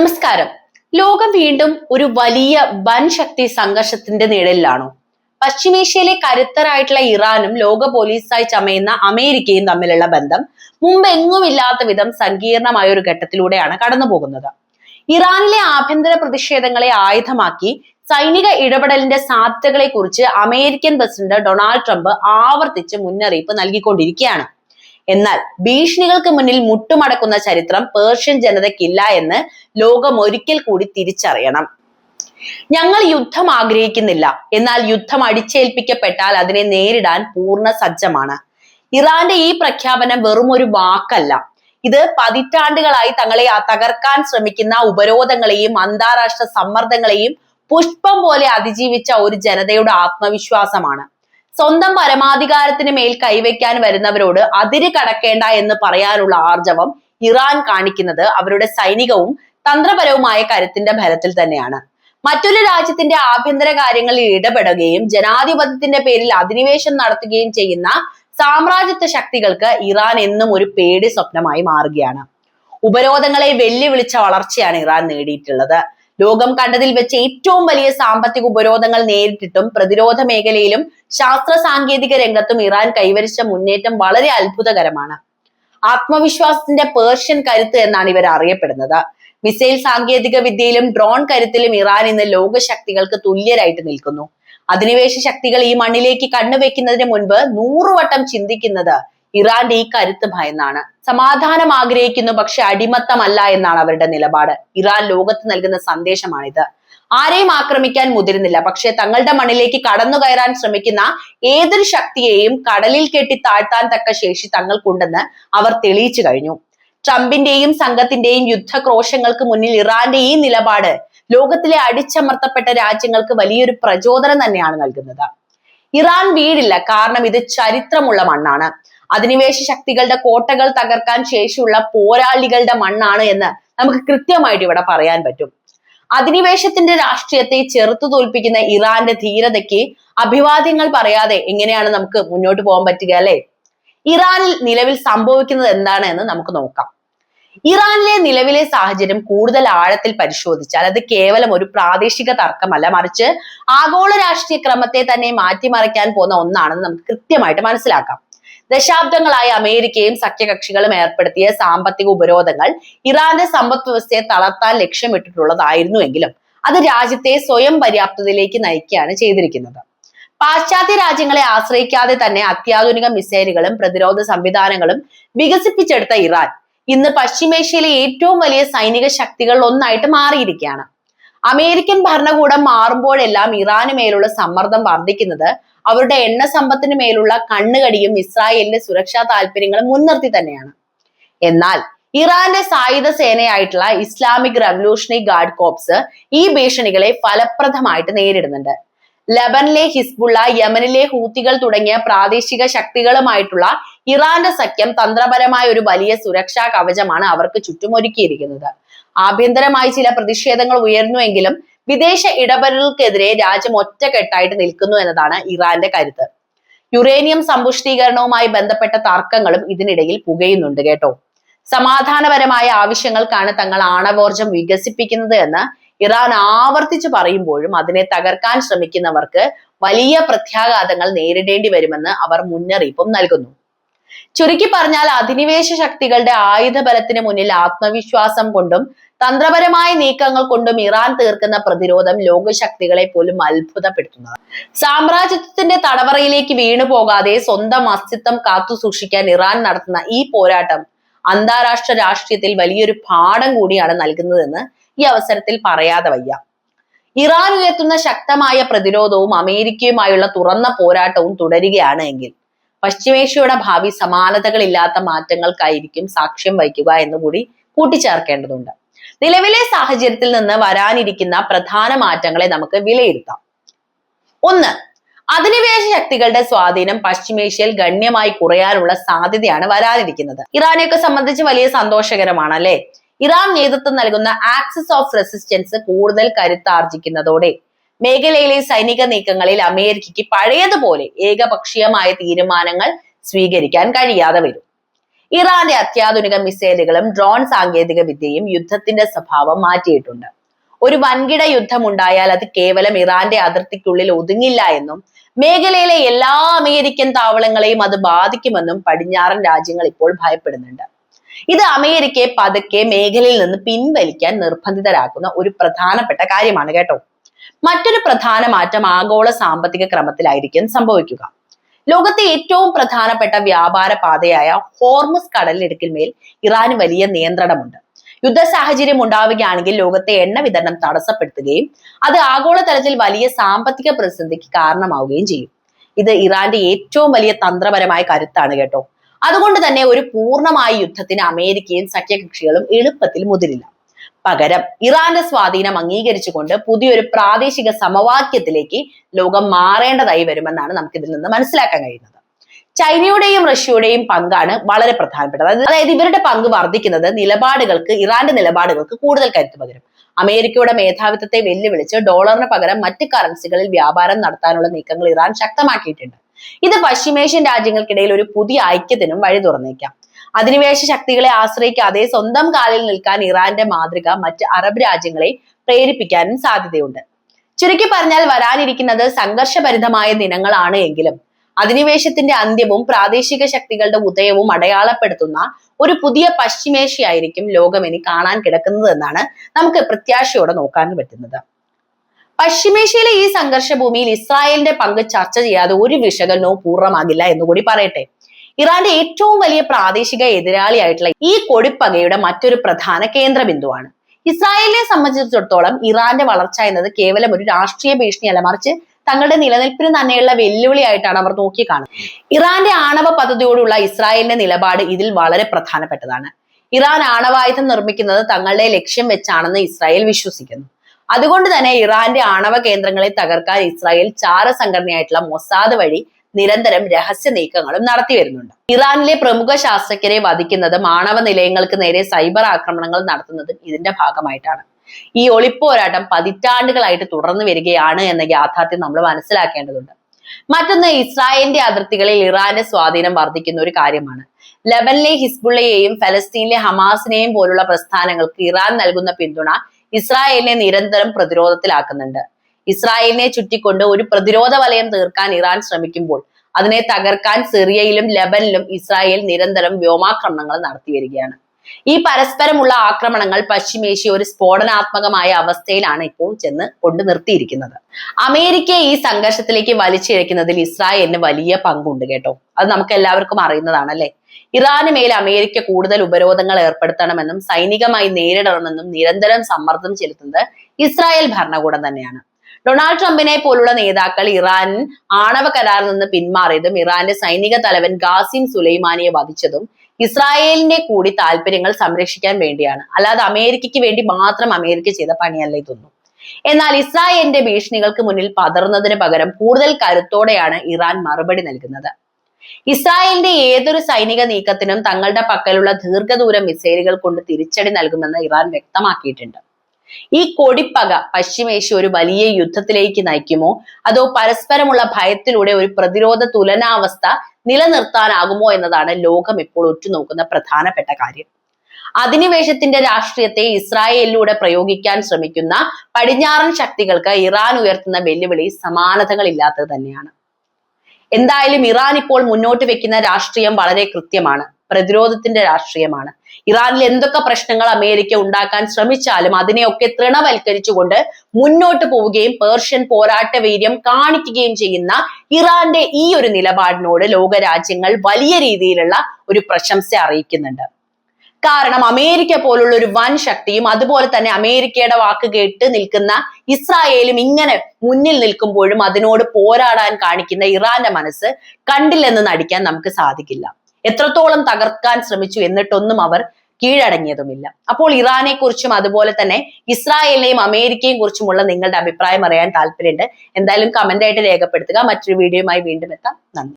നമസ്കാരം. ലോകം വീണ്ടും ഒരു വലിയ വൻ ശക്തി സംഘർഷത്തിന്റെ നിഴലിലാണോ? പശ്ചിമേഷ്യയിലെ കരുത്തരായിട്ടുള്ള ഇറാനും ലോക പോലീസായി ചമയുന്ന അമേരിക്കയും തമ്മിലുള്ള ബന്ധം മുമ്പെങ്ങും ഇല്ലാത്ത വിധം സങ്കീർണമായ ഒരു ഘട്ടത്തിലൂടെയാണ് കടന്നു പോകുന്നത് ഇറാനിലെ ആഭ്യന്തര പ്രതിഷേധങ്ങളെ ആയുധമാക്കി സൈനിക ഇടപെടലിന്റെ സാധ്യതകളെ കുറിച്ച് അമേരിക്കൻ പ്രസിഡന്റ് ഡൊണാൾഡ് ട്രംപ് ആവർത്തിച്ച് മുന്നറിയിപ്പ് നൽകിക്കൊണ്ടിരിക്കുകയാണ്. എന്നാൽ ഭീഷണികൾക്ക് മുന്നിൽ മുട്ടുമടക്കുന്ന ചരിത്രം പേർഷ്യൻ ജനതയ്ക്കില്ല എന്ന് ലോകം ഒരിക്കൽ കൂടി തിരിച്ചറിയണം. ഞങ്ങൾ യുദ്ധം ആഗ്രഹിക്കുന്നില്ല. എന്നാൽ യുദ്ധം അടിച്ചേൽപ്പിക്കപ്പെട്ടാൽ അതിനെ നേരിടാൻ പൂർണ സജ്ജമാണ്. ഇറാന്റെ ഈ പ്രഖ്യാപനം വെറും ഒരു വാക്കല്ല. ഇത് പതിറ്റാണ്ടുകളായി തങ്ങളെ തകർക്കാൻ ശ്രമിക്കുന്ന ഉപരോധങ്ങളെയും അന്താരാഷ്ട്ര സമ്മർദ്ദങ്ങളെയും പുഷ്പം പോലെ അതിജീവിച്ച ഒരു ജനതയുടെ ആത്മവിശ്വാസമാണ്. സ്വന്തം പരമാധികാരത്തിന് മേൽ കൈവയ്ക്കാൻ വരുന്നവരോട് അതിര് കടക്കേണ്ട എന്ന് പറയാനുള്ള ആർജവം ഇറാൻ കാണിക്കുന്നത് അവരുടെ സൈനികവും തന്ത്രപരവുമായ കരുത്തിന്റെ ഫലത്തിൽ തന്നെയാണ്. മറ്റൊരു രാജ്യത്തിന്റെ ആഭ്യന്തര കാര്യങ്ങളിൽ ഇടപെടുകയും ജനാധിപത്യത്തിന്റെ പേരിൽ അധിനിവേശം നടത്തുകയും ചെയ്യുന്ന സാമ്രാജ്യത്വ ശക്തികൾക്ക് ഇറാൻ എന്നും ഒരു പേടി സ്വപ്നമായി മാറുകയാണ്. ഉപരോധങ്ങളെ വെല്ലുവിളിച്ച വളർച്ചയാണ് ഇറാൻ നേടിയിട്ടുള്ളത്. ലോകം കണ്ടതിൽ വെച്ച് ഏറ്റവും വലിയ സാമ്പത്തിക ഉപരോധങ്ങൾ നേരിട്ടിട്ടും പ്രതിരോധ മേഖലയിലും ശാസ്ത്ര സാങ്കേതിക രംഗത്തും ഇറാൻ കൈവരിച്ച മുന്നേറ്റം വളരെ അത്ഭുതകരമാണ്. ആത്മവിശ്വാസത്തിന്റെ പേർഷ്യൻ കരുത്ത് എന്നാണ് ഇവർ അറിയപ്പെടുന്നത്. മിസൈൽ സാങ്കേതിക വിദ്യയിലും ഡ്രോൺ കരുത്തിലും ഇറാൻ ഇന്ന് ലോകശക്തികൾക്ക് തുല്യരായിട്ട് നിൽക്കുന്നു. അധിനിവേശ ശക്തികൾ ഈ മണ്ണിലേക്ക് കണ്ണുവെക്കുന്നതിന് മുൻപ് നൂറുവട്ടം ചിന്തിക്കുന്നത് ഇറാന്റെ ഈ കരുത്ത് ഭയന്നാണ്. സമാധാനം ആഗ്രഹിക്കുന്നു പക്ഷെ അടിമത്തമല്ല എന്നാണ് അവരുടെ നിലപാട്. ഇറാൻ ലോകത്ത് നൽകുന്ന സന്ദേശമാണിത്. ആരെയും ആക്രമിക്കാൻ മുതിരുന്നില്ല പക്ഷെ തങ്ങളുടെ മണ്ണിലേക്ക് കടന്നു കയറാൻ ശ്രമിക്കുന്ന ഏതൊരു ശക്തിയെയും കടലിൽ കെട്ടി താഴ്ത്താൻ തക്ക ശേഷി തങ്ങൾക്കുണ്ടെന്ന് അവർ തെളിയിച്ചു കഴിഞ്ഞു. ട്രംപിന്റെയും സംഘത്തിന്റെയും യുദ്ധക്രോശങ്ങൾക്ക് മുന്നിൽ ഇറാന്റെ ഈ നിലപാട് ലോകത്തിലെ അടിച്ചമർത്തപ്പെട്ട രാജ്യങ്ങൾക്ക് വലിയൊരു പ്രചോദനം തന്നെയാണ് നൽകുന്നത്. ഇറാൻ വീടില്ല കാരണം ഇത് ചരിത്രമുള്ള മണ്ണാണ്. അധിനിവേശ ശക്തികളുടെ കോട്ടകൾ തകർക്കാൻ ശേഷിയുള്ള പോരാളികളുടെ മണ്ണാണ് എന്ന് നമുക്ക് കൃത്യമായിട്ട് ഇവിടെ പറയാൻ പറ്റും. അധിനിവേശത്തിന്റെ രാഷ്ട്രീയത്തെ ചെറുത്തു തോൽപ്പിക്കുന്ന ഇറാന്റെ ധീരതയ്ക്ക് അഭിവാദ്യങ്ങൾ പറയാതെ എങ്ങനെയാണ് നമുക്ക് മുന്നോട്ട് പോകാൻ പറ്റുക അല്ലെ? ഇറാനിൽ നിലവിൽ സംഭവിക്കുന്നത് എന്താണ് എന്ന് നമുക്ക് നോക്കാം. ഇറാനിലെ നിലവിലെ സാഹചര്യം കൂടുതൽ ആഴത്തിൽ പരിശോധിച്ചാൽ അത് കേവലം ഒരു പ്രാദേശിക തർക്കമല്ല. മറിച്ച് ആഗോള രാഷ്ട്രീയ ക്രമത്തെ തന്നെ മാറ്റിമറിക്കാൻ പോകുന്ന ഒന്നാണെന്ന് നമുക്ക് കൃത്യമായിട്ട് മനസ്സിലാക്കാം. ദശാബ്ദങ്ങളായി അമേരിക്കയും സഖ്യകക്ഷികളും ഏർപ്പെടുത്തിയ സാമ്പത്തിക ഉപരോധങ്ങൾ ഇറാന്റെ സമ്പദ് വ്യവസ്ഥയെ തളർത്താൻ ലക്ഷ്യമിട്ടിട്ടുള്ളതായിരുന്നുവെങ്കിലും അത് രാജ്യത്തെ സ്വയം പര്യാപ്തതയിലേക്ക് നയിക്കുകയാണ് ചെയ്തിരിക്കുന്നത്. പാശ്ചാത്യ രാജ്യങ്ങളെ ആശ്രയിക്കാതെ തന്നെ അത്യാധുനിക മിസൈലുകളും പ്രതിരോധ സംവിധാനങ്ങളും വികസിപ്പിച്ചെടുത്ത ഇറാൻ ഇന്ന് പശ്ചിമേഷ്യയിലെ ഏറ്റവും വലിയ സൈനിക ശക്തികളിൽ ഒന്നായിട്ട് മാറിയിരിക്കുകയാണ്. അമേരിക്കൻ ഭരണകൂടം മാറുമ്പോഴെല്ലാം ഇറാന് മേലുള്ള സമ്മർദ്ദം വർദ്ധിക്കുന്നത് അവരുടെ എണ്ണ സമ്പത്തിന് മേലുള്ള കണ്ണുകടിയും ഇസ്രായേലിന്റെ സുരക്ഷാ താല്പര്യങ്ങളും മുൻനിർത്തി തന്നെയാണ്. എന്നാൽ ഇറാന്റെ സായുധ സേനയായിട്ടുള്ള ഇസ്ലാമിക് റവല്യൂഷണറി ഗാർഡ് കോപ്സ് ഈ ഭീഷണികളെ ഫലപ്രദമായിട്ട് നേരിടുന്നുണ്ട്. ലബനിലെ ഹിസ്ബുള്ള യമനിലെ ഹൂത്തികൾ തുടങ്ങിയ പ്രാദേശിക ശക്തികളുമായിട്ടുള്ള ഇറാന്റെ സഖ്യം തന്ത്രപരമായ ഒരു വലിയ സുരക്ഷാ കവചമാണ് അവർക്ക് ചുറ്റുമൊരുക്കിയിരിക്കുന്നത്. ആഭ്യന്തരമായി ചില പ്രതിഷേധങ്ങൾ ഉയർന്നുവെങ്കിലും വിദേശ ഇടപെടലുകൾക്കെതിരെ രാജ്യം ഒറ്റക്കെട്ടായിട്ട് നിൽക്കുന്നു എന്നതാണ് ഇറാന്റെ കരുത്ത്. യുറേനിയം സമ്പുഷ്ടീകരണവുമായി ബന്ധപ്പെട്ട തർക്കങ്ങളും ഇതിനിടയിൽ പുകയുന്നുണ്ട് കേട്ടോ. സമാധാനപരമായ ആവശ്യങ്ങൾക്കാണ് തങ്ങൾ ആണവോർജം വികസിപ്പിക്കുന്നത് എന്ന് ഇറാൻ ആവർത്തിച്ച് പറയുമ്പോഴും അതിനെ തകർക്കാൻ ശ്രമിക്കുന്നവർക്ക് വലിയ പ്രത്യാഘാതങ്ങൾ നേരിടേണ്ടി വരുമെന്ന് അവർ മുന്നറിയിപ്പും നൽകുന്നു. ചുരുക്കി പറഞ്ഞാൽ അധിനിവേശ ശക്തികളുടെ ആയുധ ബലത്തിന് മുന്നിൽ ആത്മവിശ്വാസം കൊണ്ടും തന്ത്രപരമായ നീക്കങ്ങൾ കൊണ്ടും ഇറാൻ തീർക്കുന്ന പ്രതിരോധം ലോകശക്തികളെ പോലും അത്ഭുതപ്പെടുത്തുന്നതാണ്. സാമ്രാജ്യത്വത്തിന്റെ തടവറയിലേക്ക് വീണുപോകാതെ സ്വന്തം അസ്തിത്വം കാത്തു സൂക്ഷിക്കാൻ ഇറാൻ നടത്തുന്ന ഈ പോരാട്ടം അന്താരാഷ്ട്ര രാഷ്ട്രീയത്തിൽ വലിയൊരു പാഠം കൂടിയാണ് നൽകുന്നതെന്ന് ഈ അവസരത്തിൽ പറയാതെ വയ്യ. ഇറാനിൽ ഉയർത്തുന്ന ശക്തമായ പ്രതിരോധവും അമേരിക്കയുമായുള്ള തുറന്ന പോരാട്ടവും തുടരുകയാണ് എങ്കിൽ പശ്ചിമേഷ്യയുടെ ഭാവി സമാനതകളില്ലാത്ത മാറ്റങ്ങൾക്കായിരിക്കും സാക്ഷ്യം വഹിക്കുക എന്നുകൂടി കൂട്ടിച്ചേർക്കേണ്ടതുണ്ട്. നിലവിലെ സാഹചര്യത്തിൽ നിന്ന് വരാനിരിക്കുന്ന പ്രധാന മാറ്റങ്ങളെ നമുക്ക് വിലയിരുത്താം. ഒന്ന് അധിനിവേശ ശക്തികളുടെ സ്വാധീനം പശ്ചിമേഷ്യയിൽ ഗണ്യമായി കുറയാനുള്ള സാധ്യതയാണ് വരാനിരിക്കുന്നത്. ഇറാനെയൊക്കെ സംബന്ധിച്ച് വലിയ സന്തോഷകരമാണ് അല്ലെ ഇറാൻ നേതൃത്വം നൽകുന്ന ആക്സിസ് ഓഫ് റെസിസ്റ്റൻസ് കൂടുതൽ കരുത്താർജിക്കുന്നതോടെ മേഖലയിലെ സൈനിക നീക്കങ്ങളിൽ അമേരിക്കയ്ക്ക് പഴയതുപോലെ ഏകപക്ഷീയമായ തീരുമാനങ്ങൾ സ്വീകരിക്കാൻ കഴിയാതെ വരും. ഇറാന്റെ അത്യാധുനിക മിസൈലുകളും ഡ്രോൺ സാങ്കേതിക വിദ്യയും യുദ്ധത്തിന്റെ സ്വഭാവം മാറ്റിയിട്ടുണ്ട്. ഒരു വൻകിട യുദ്ധം ഉണ്ടായാൽ അത് കേവലം ഇറാന്റെ അതിർത്തിക്കുള്ളിൽ ഒതുങ്ങില്ല എന്നും മേഖലയിലെ എല്ലാ അമേരിക്കൻ താവളങ്ങളെയും അത് ബാധിക്കുമെന്നും പടിഞ്ഞാറൻ രാജ്യങ്ങൾ ഇപ്പോൾ ഭയപ്പെടുന്നുണ്ട്. ഇത് അമേരിക്കയെ പതുക്കെ മേഖലയിൽ നിന്ന് പിൻവലിക്കാൻ നിർബന്ധിതരാക്കുന്ന ഒരു പ്രധാനപ്പെട്ട കാര്യമാണ് കേട്ടോ. മറ്റൊരു പ്രധാന മാറ്റം ആഗോള സാമ്പത്തിക ക്രമത്തിലായിരിക്കും സംഭവിക്കുക. ലോകത്തെ ഏറ്റവും പ്രധാനപ്പെട്ട വ്യാപാര പാതയായ ഹോർമസ് കടലിടുക്കിന്മേൽ ഇറാന് വലിയ നിയന്ത്രണമുണ്ട്. യുദ്ധ സാഹചര്യം ഉണ്ടാവുകയാണെങ്കിൽ ലോകത്തെ എണ്ണ വിതരണം തടസ്സപ്പെടുത്തുകയും അത് ആഗോളതലത്തിൽ വലിയ സാമ്പത്തിക പ്രതിസന്ധിക്ക് കാരണമാവുകയും ചെയ്യും. ഇത് ഇറാന്റെ ഏറ്റവും വലിയ തന്ത്രപരമായ കരുത്താണ് കേട്ടോ. അതുകൊണ്ട് തന്നെ ഒരു പൂർണമായ യുദ്ധത്തിന് അമേരിക്കയും സഖ്യകക്ഷികളും എളുപ്പത്തിൽ മുതിരില്ല. പകരം ഇറാന്റെ സ്വാധീനം അംഗീകരിച്ചുകൊണ്ട് പുതിയൊരു പ്രാദേശിക സമവാക്യത്തിലേക്ക് ലോകം മാറേണ്ടതായി വരുമെന്നാണ് നമുക്ക് ഇതിൽ നിന്ന് മനസ്സിലാക്കാൻ കഴിയുന്നത്. ചൈനയുടെയും റഷ്യയുടെയും പങ്കാണ് വളരെ പ്രധാനപ്പെട്ടത്. അതായത് ഇവരുടെ പങ്ക് വർദ്ധിക്കുന്നത് നിലപാടുകൾക്ക് ഇറാന്റെ നിലപാടുകൾക്ക് കൂടുതൽ കരുത്തു പകരും. അമേരിക്കയുടെ മേധാവിത്വത്തെ വെല്ലുവിളിച്ച് ഡോളറിന് പകരം മറ്റ് കറൻസികളിൽ വ്യാപാരം നടത്താനുള്ള നീക്കങ്ങൾ ഇറാൻ ശക്തമാക്കിയിട്ടുണ്ട്. ഇത് പശ്ചിമേഷ്യൻ രാജ്യങ്ങൾക്കിടയിൽ ഒരു പുതിയ ഐക്യത്തിനും വഴി തുറന്നേക്കാം. അധിനിവേശ ശക്തികളെ ആശ്രയിക്കാതെ സ്വന്തം കാലിൽ നിൽക്കാൻ ഇറാന്റെ മാതൃക മറ്റ് അറബ് രാജ്യങ്ങളെ പ്രേരിപ്പിക്കാനും സാധ്യതയുണ്ട്. ചുരുക്കി പറഞ്ഞാൽ വരാനിരിക്കുന്നത് സംഘർഷഭരിതമായ ദിനങ്ങളാണ് എങ്കിലും അധിനിവേശത്തിന്റെ അന്ത്യവും പ്രാദേശിക ശക്തികളുടെ ഉദയവും അടയാളപ്പെടുത്തുന്ന ഒരു പുതിയ പശ്ചിമേഷ്യയായിരിക്കും ലോകം ഇനി കാണാൻ കിടക്കുന്നത് എന്നാണ് നമുക്ക് പ്രത്യാശയോടെ നോക്കാൻ പറ്റുന്നത്. പശ്ചിമേഷ്യയിലെ ഈ സംഘർഷ ഭൂമിയിൽ ഇസ്രായേലിന്റെ പങ്ക് ചർച്ച ചെയ്യാതെ ഒരു വിശകലനവും പൂർണമാകില്ല എന്നുകൂടി പറയട്ടെ. ഇറാന്റെ ഏറ്റവും വലിയ പ്രാദേശിക എതിരാളിയായിട്ടുള്ള ഈ കൊടിപ്പകയുടെ മറ്റൊരു പ്രധാന കേന്ദ്ര ബിന്ദുവാണ്. ഇസ്രായേലിനെ സംബന്ധിച്ചിടത്തോളം ഇറാന്റെ വളർച്ച എന്നത് കേവലം ഒരു രാഷ്ട്രീയ ഭീഷണിയല്ല. മറിച്ച് തങ്ങളുടെ നിലനിൽപ്പിന് തന്നെയുള്ള വെല്ലുവിളിയായിട്ടാണ് അവർ നോക്കിക്കാണുന്നത്. ഇറാന്റെ ആണവ പദ്ധതിയോടുള്ള ഇസ്രായേലിന്റെ നിലപാട് ഇതിൽ വളരെ പ്രധാനപ്പെട്ടതാണ്. ഇറാൻ ആണവായുധം നിർമ്മിക്കുന്നത് തങ്ങളുടെ ലക്ഷ്യം വെച്ചാണെന്ന് ഇസ്രായേൽ വിശ്വസിക്കുന്നു. അതുകൊണ്ട് തന്നെ ഇറാന്റെ ആണവ കേന്ദ്രങ്ങളെ തകർക്കാൻ ഇസ്രായേൽ ചാര സംഘടനയായിട്ടുള്ള മൊസാദ് വഴി നിരന്തരം രഹസ്യ നീക്കങ്ങളും നടത്തി വരുന്നുണ്ട്. ഇറാനിലെ പ്രമുഖ ശാസ്ത്രജ്ഞരെ വധിക്കുന്നതും ആണവ നിലയങ്ങൾക്ക് നേരെ സൈബർ ആക്രമണങ്ങൾ നടത്തുന്നതും ഇതിന്റെ ഭാഗമായിട്ടാണ്. ഈ ഒളിപ്പോരാട്ടം പതിറ്റാണ്ടുകളായിട്ട് തുടർന്നു വരികയാണ് എന്ന യാഥാർത്ഥ്യം നമ്മൾ മനസ്സിലാക്കേണ്ടതുണ്ട്. മറ്റൊന്ന് ഇസ്രായേലിന്റെ അതിർത്തികളിൽ ഇറാന്റെ സ്വാധീനം വർദ്ധിക്കുന്ന ഒരു കാര്യമാണ്. ലബനിലെ ഹിസ്ബുള്ളയെയും ഫലസ്തീനിലെ ഹമാസിനെയും പോലുള്ള പ്രസ്ഥാനങ്ങൾക്ക് ഇറാൻ നൽകുന്ന പിന്തുണ ഇസ്രായേലിനെ നിരന്തരം പ്രതിരോധത്തിലാക്കുന്നുണ്ട്. ഇസ്രായേലിനെ ചുറ്റിക്കൊണ്ട് ഒരു പ്രതിരോധ വലയം തീർക്കാൻ ഇറാൻ ശ്രമിക്കുമ്പോൾ അതിനെ തകർക്കാൻ സിറിയയിലും ലബനിലും ഇസ്രായേൽ നിരന്തരം വ്യോമാക്രമണങ്ങൾ നടത്തി വരികയാണ്. ഈ പരസ്പരമുള്ള ആക്രമണങ്ങൾ പശ്ചിമേഷ്യ ഒരു സ്ഫോടനാത്മകമായ അവസ്ഥയിലാണ് ഇപ്പോൾ ചെന്ന് കൊണ്ടു നിർത്തിയിരിക്കുന്നത്. അമേരിക്കയെ ഈ സംഘർഷത്തിലേക്ക് വലിച്ചിഴക്കുന്നതിൽ ഇസ്രായേലിന് വലിയ പങ്കുണ്ട് കേട്ടോ. അത് നമുക്ക് എല്ലാവർക്കും അറിയുന്നതാണ് അല്ലെ ഇറാന് മേൽ അമേരിക്ക കൂടുതൽ ഉപരോധങ്ങൾ ഏർപ്പെടുത്തണമെന്നും സൈനികമായി നേരിടണമെന്നും നിരന്തരം സമ്മർദ്ദം ചെലുത്തുന്നത് ഇസ്രായേൽ ഭരണകൂടം തന്നെയാണ്. ഡൊണാൾഡ് ട്രംപിനെ പോലുള്ള നേതാക്കൾ ഇറാൻ ആണവ കരാറിൽ നിന്ന് പിന്മാറിയതും ഇറാന്റെ സൈനിക തലവൻ ഗാസിം സുലൈമാനിയെ വധിച്ചതും ഇസ്രായേലിന്റെ കൂടി താല്പര്യങ്ങൾ സംരക്ഷിക്കാൻ വേണ്ടിയാണ്. അല്ലാതെ അമേരിക്കയ്ക്ക് വേണ്ടി മാത്രം അമേരിക്ക ചെയ്ത പണിയല്ല ഇതൊന്നും. എന്നാൽ ഇസ്രായേലിന്റെ ഭീഷണികൾക്ക് മുന്നിൽ പതറുന്നതിന് പകരം കൂടുതൽ കരുത്തോടെയാണ് ഇറാൻ മറുപടി നൽകുന്നത്. ഇസ്രായേലിന്റെ ഏതൊരു സൈനിക നീക്കത്തിനും തങ്ങളുടെ പക്കലുള്ള ദീർഘദൂര മിസൈലുകൾ കൊണ്ട് തിരിച്ചടി നൽകുമെന്ന് ഇറാൻ വ്യക്തമാക്കിയിട്ടുണ്ട്. ഈ കൊടിപ്പക പശ്ചിമേഷ്യ ഒരു വലിയ യുദ്ധത്തിലേക്ക് നയിക്കുമോ? അതോ പരസ്പരമുള്ള ഭയത്തിലൂടെ ഒരു പ്രതിരോധ തുലനാവസ്ഥ നിലനിർത്താനാകുമോ എന്നതാണ് ലോകം ഇപ്പോൾ ഉറ്റുനോക്കുന്ന പ്രധാനപ്പെട്ട കാര്യം. അധിനിവേശത്തിന്റെ രാഷ്ട്രീയത്തെ ഇസ്രായേലിലൂടെ പ്രയോഗിക്കാൻ ശ്രമിക്കുന്ന പടിഞ്ഞാറൻ ശക്തികൾക്ക് ഇറാൻ ഉയർത്തുന്ന വെല്ലുവിളി സമാനതകളില്ലാത്തത് തന്നെയാണ്. എന്തായാലും ഇറാൻ ഇപ്പോൾ മുന്നോട്ട് വെക്കുന്ന രാഷ്ട്രീയം വളരെ കൃത്യമാണ്. പ്രതിരോധത്തിന്റെ രാഷ്ട്രീയമാണ്. ഇറാനിൽ എന്തൊക്കെ പ്രശ്നങ്ങൾ അമേരിക്ക ഉണ്ടാക്കാൻ ശ്രമിച്ചാലും അതിനെയൊക്കെ തൃണവൽക്കരിച്ചുകൊണ്ട് മുന്നോട്ട് പോവുകയും പേർഷ്യൻ പോരാട്ട വീര്യം കാണിക്കുകയും ചെയ്യുന്ന ഇറാന്റെ ഈ ഒരു നിലപാടിനോട് ലോകരാജ്യങ്ങൾ വലിയ രീതിയിലുള്ള ഒരു പ്രശംസ അറിയിക്കുന്നുണ്ട്. കാരണം അമേരിക്ക പോലുള്ള ഒരു വൻ ശക്തിയും അതുപോലെ തന്നെ അമേരിക്കയുടെ വാക്ക് കേട്ട് നിൽക്കുന്ന ഇസ്രായേലും ഇങ്ങനെ മുന്നിൽ നിൽക്കുമ്പോഴും അതിനോട് പോരാടാൻ കാണിക്കുന്ന ഇറാന്റെ മനസ്സ് കണ്ടില്ലെന്ന് നടിക്കാൻ നമുക്ക് സാധിക്കില്ല. എത്രത്തോളം തകർക്കാൻ ശ്രമിച്ചു എന്നിട്ടൊന്നും അവർ കീഴടങ്ങിയതുമില്ല. അപ്പോൾ ഇറാനെ കുറിച്ചും അതുപോലെ തന്നെ ഇസ്രായേലിനെയും അമേരിക്കയും കുറിച്ചുമുള്ള നിങ്ങളുടെ അഭിപ്രായം അറിയാൻ താല്പര്യമുണ്ട്. എന്തായാലും കമന്റ് ആയിട്ട് രേഖപ്പെടുത്തുക. മറ്റൊരു വീഡിയോയുമായി വീണ്ടും എത്താം. നന്ദി.